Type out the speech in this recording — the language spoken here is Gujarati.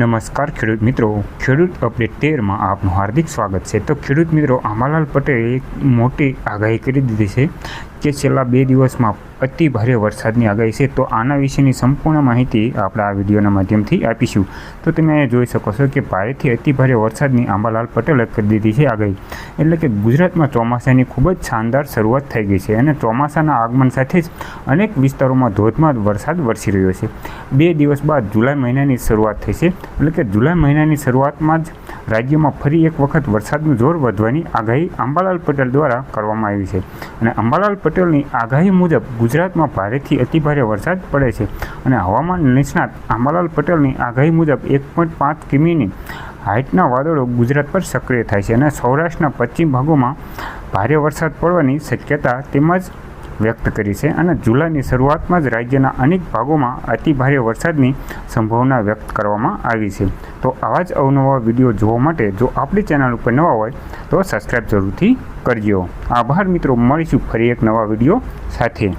નમસ્કાર, ખેડૂત મિત્રો. ખેડૂત અપડેટ તેરમાં આપનું હાર્દિક સ્વાગત છે. તો ખેડૂત મિત્રો, આમાલાલ પટેલે એક મોટી આગાહી કરી દીધી છે કે છેલ્લા બે દિવસમાં અતિ ભારે વરસાદની આગાહી છે, તો આના વિશેની સંપૂર્ણ માહિતી આપણે આ વિડીયોના માધ્યમથી આપીશું. તો તમે અહીંયા જોઈ શકો છો કે ભારેથી અતિ ભારે વરસાદની આંબાલાલ પટેલે કરી દીધી છે આગાહી. એટલે કે ગુજરાતમાં ચોમાસાની ખૂબ જ શાનદાર શરૂઆત થઈ ગઈ છે અને ચોમાસાના આગમન સાથે જ અનેક વિસ્તારોમાં ધોધમાર વરસાદ વરસી રહ્યો છે. બે દિવસ બાદ જુલાઈ મહિનાની શરૂઆત થઈ છે. એટલે કે જુલાઈ મહિનાની શરૂઆતમાં જ રાજ્યમાં ફરી એક વખત વરસાદનું જોર વધવાની આગાહી અંબાલાલ પટેલ દ્વારા કરવામાં આવી છે. અને અંબાલાલ પટેલની આગાહી મુજબ ગુજરાતમાં ભારેથી અતિભારે વરસાદ પડે છે અને હવામાન નિષ્ણાત અંબાલાલ પટેલની આગાહી મુજબ એક પોઈન્ટ પાંચ કિમીની હાઇટના વાદળો ગુજરાત પર સક્રિય થાય છે અને સૌરાષ્ટ્રના પશ્ચિમ ભાગોમાં ભારે વરસાદ પડવાની શક્યતા તેમજ વ્યક્ત કરી છે અને જુલાઈની શરૂઆતમાં જ રાજ્યના અનેક ભાગોમાં અતિભારે વરસાદની સંભાવના વ્યક્ત કરવામાં આવી છે. તો આવા જ અવનવા વીડિયો જોવા માટે જો આપણી ચેનલ ઉપર નવા હોય, તો સબસ્ક્રાઈબ જરૂરથી કરજો. આભાર મિત્રો, મળીશું ફરી એક નવા વીડિયો સાથે.